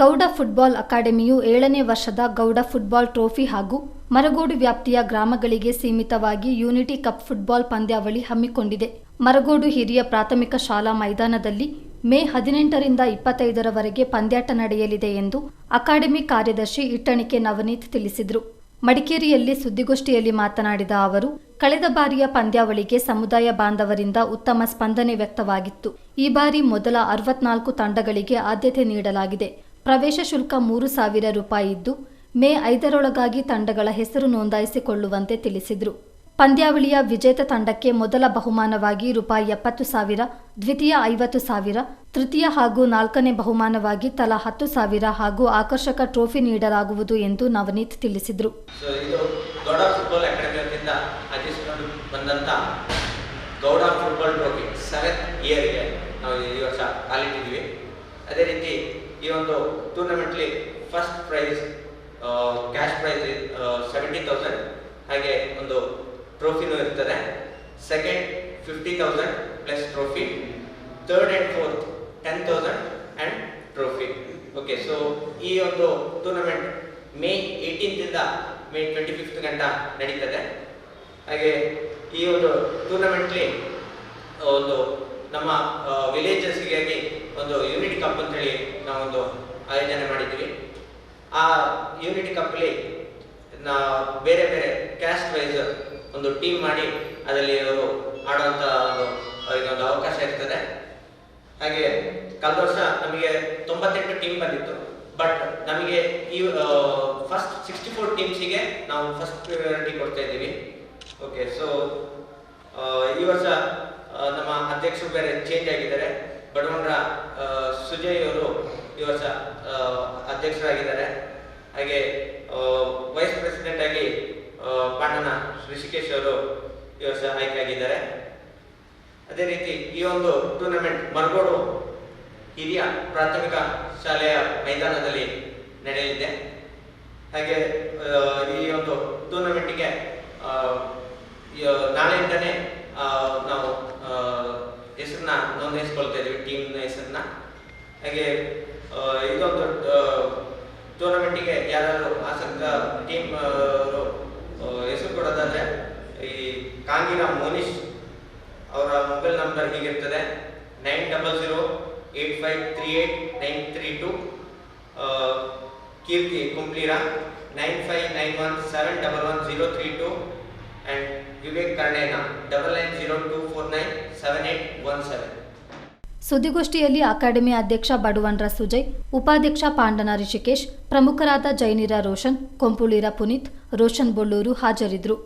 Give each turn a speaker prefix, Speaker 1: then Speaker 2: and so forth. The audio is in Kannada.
Speaker 1: ಗೌಡ ಫುಟ್ಬಾಲ್ ಅಕಾಡೆಮಿಯು ಏಳನೇ ವರ್ಷದ ಗೌಡ ಫುಟ್ಬಾಲ್ ಟ್ರೋಫಿ ಹಾಗೂ ಮರಗೋಡು ವ್ಯಾಪ್ತಿಯ ಗ್ರಾಮಗಳಿಗೆ ಸೀಮಿತವಾಗಿ ಯೂನಿಟಿ ಕಪ್ ಫುಟ್ಬಾಲ್ ಪಂದ್ಯಾವಳಿ ಹಮ್ಮಿಕೊಂಡಿದೆ. ಮರಗೋಡು ಹಿರಿಯ ಪ್ರಾಥಮಿಕ ಶಾಲಾ ಮೈದಾನದಲ್ಲಿ ಮೇ ಹದಿನೆಂಟರಿಂದ ಇಪ್ಪತ್ತೈದರವರೆಗೆ ಪಂದ್ಯಾಟ ನಡೆಯಲಿದೆ ಎಂದು ಅಕಾಡೆಮಿ ಕಾರ್ಯದರ್ಶಿ ಇಟ್ಟಣಿಕೆ ನವನೀತ್ ತಿಳಿಸಿದರು. ಮಡಿಕೇರಿಯಲ್ಲಿ ಸುದ್ದಿಗೋಷ್ಠಿಯಲ್ಲಿ ಮಾತನಾಡಿದ ಅವರು, ಕಳೆದ ಬಾರಿಯ ಪಂದ್ಯಾವಳಿಗೆ ಸಮುದಾಯ ಬಾಂಧವರಿಂದ ಉತ್ತಮ ಸ್ಪಂದನೆ ವ್ಯಕ್ತವಾಗಿತ್ತು. ಈ ಬಾರಿ ಮೊದಲ ಅರವತ್ನಾಲ್ಕು ತಂಡಗಳಿಗೆ ಆದ್ಯತೆ ನೀಡಲಾಗಿದೆ. ಪ್ರವೇಶ ಶುಲ್ಕ ಮೂರು ಸಾವಿರ ರೂಪಾಯಿ ಇದ್ದು, ಮೇ ಐದರೊಳಗಾಗಿ ತಂಡಗಳ ಹೆಸರು ನೋಂದಾಯಿಸಿಕೊಳ್ಳುವಂತೆ ತಿಳಿಸಿದರು. ಪಂದ್ಯಾವಳಿಯ ವಿಜೇತ ತಂಡಕ್ಕೆ ಮೊದಲ ಬಹುಮಾನವಾಗಿ ರೂಪಾಯಿ ಎಪ್ಪತ್ತು ಸಾವಿರ, ದ್ವಿತೀಯ ಐವತ್ತು ಸಾವಿರ, ತೃತೀಯ ಹಾಗೂ ನಾಲ್ಕನೇ ಬಹುಮಾನವಾಗಿ ತಲಾ ಹತ್ತು ಸಾವಿರ ಹಾಗೂ ಆಕರ್ಷಕ ಟ್ರೋಫಿ ನೀಡಲಾಗುವುದು ಎಂದು ನವನೀತ್ ತಿಳಿಸಿದರು.
Speaker 2: ಅದೇ ರೀತಿ ಈ ಒಂದು ಟೂರ್ನಮೆಂಟ್ಲಿ first prize cash prize seventy thousand ಹಾಗೆ ಒಂದು ಟ್ರೋಫಿನೂ ಇರ್ತದೆ. Second fifty thousand plus trophy third and fourth ten thousand and trophy okay so ಈ ಒಂದು ಟೂರ್ನಮೆಂಟ್ ಮೇ ಏಯ್ಟೀನ್ತಿಂದ ಮೇ ಟ್ವೆಂಟಿ ಫಿಫ್ತ್ ಗಂಟ ನಡೀತದೆ. ಹಾಗೆ ಈ ಒಂದು ಟೂರ್ನಮೆಂಟ್ಲಿ ಒಂದು ನಮ್ಮ ವಿಲೇಜಸ್ಗಾಗಿ ಒಂದು ಯೂನಿಟ್ ಕಪ್ ಅಂತೇಳಿ ನಾವೊಂದು ಆಯೋಜನೆ ಮಾಡಿದ್ವಿ ಆ ಯೂನಿಟ್ ಕಪ್ಪಲ್ಲಿ ನಾ ಬೇರೆ ಬೇರೆ ಕ್ಯಾಸ್ಟ್ ವೈಸ್ ಒಂದು ಟೀಮ್ ಮಾಡಿ ಅದರಲ್ಲಿ ಅವರು ಆಡುವಂತ ಒಂದು, ಅವರಿಗೆ ಒಂದು ಅವಕಾಶ ಇರ್ತದೆ. ಹಾಗೆ ಕಳೆದ ವರ್ಷ ನಮಗೆ ತೊಂಬತ್ತೆಂಟು ಟೀಮ್ ಬಂದಿತ್ತು. ಬಟ್ ನಮಗೆ ಈ ಫಸ್ಟ್ ಸಿಕ್ಸ್ಟಿ ಫೋರ್ ಟೀಮ್ಸಿಗೆ ನಾವು ಫಸ್ಟ್ ಪ್ರಿಯಾರಿಟಿ ಕೊಡ್ತಾ ಇದ್ದೀವಿ. ಓಕೆ ಸೊ ಈ ವರ್ಷ ನಮ್ಮ ಅಧ್ಯಕ್ಷರು ಬೇರೆ ಚೇಂಜ್ ಆಗಿದ್ದಾರೆ. ಬಡವನರ ಸುಜಯ್ ಅವರು ಈ ವರ್ಷ ಅಧ್ಯಕ್ಷರಾಗಿದ್ದಾರೆ. ಹಾಗೆ ವೈಸ್ ಪ್ರೆಸಿಡೆಂಟ್ ಆಗಿ ಪಾಂಡನ ಋಷಿಕೇಶ್ ಅವರು ಈ ವರ್ಷ ಆಯ್ಕೆ ಆಗಿದ್ದಾರೆ ಅದೇ ರೀತಿ ಈ ಒಂದು ಟೂರ್ನಮೆಂಟ್ ಮರಗೋಡು ಹಿರಿಯ ಪ್ರಾಥಮಿಕ ಶಾಲೆಯ ಮೈದಾನದಲ್ಲಿ ನಡೆಯಲಿದೆ. ಹಾಗೆ ಈ ಒಂದು ಟೂರ್ನಮೆಂಟ್ಗೆ ನಾಳೆಯಿಂದನೇ ನಾವು ಹೆಸರನ್ನ ನೋಂದಾಯಿಸ್ಕೊಳ್ತಾ ಇದ್ದೀವಿ ಟೀಮ್ನ ಹೆಸರನ್ನ. ಹಾಗೆ ಇದೊಂದು ಟೂರ್ನಮೆಂಟಿಗೆ ಯಾರಾದರೂ ಆಸಕ್ತ ಟೀಮ್ ಹೆಸರು ಕೊಡೋದಾದರೆ, ಈ ಕಾಂಗಿರ ಮೋನಿಶ್ ಅವರ mobile number ಹೀಗಿರ್ತದೆ. Nine double zero eight five three eight nine three two. Keerthi ಕುಂಪ್ಲೀರ nine five nine one seven double one zero three two. And Vivek Karnena, double nine zero two four nine seven eight one seven
Speaker 1: ಸುದ್ದಿಗೋಷ್ಠಿಯಲ್ಲಿ ಅಕಾಡೆಮಿ ಅಧ್ಯಕ್ಷ ಬಡವನ್ರ ಸುಜಯ್ ಉಪಾಧ್ಯಕ್ಷ ಪಾಂಡನ ರಿಷಿಕೇಶ್ ಪ್ರಮುಖರಾದ ಜೈನಿರ ರೋಷನ್ ಕೊಂಪುಳಿರ ಪುನೀತ್ ರೋಷನ್ ಬೊಳ್ಳೂರು ಹಾಜರಿದ್ದರು.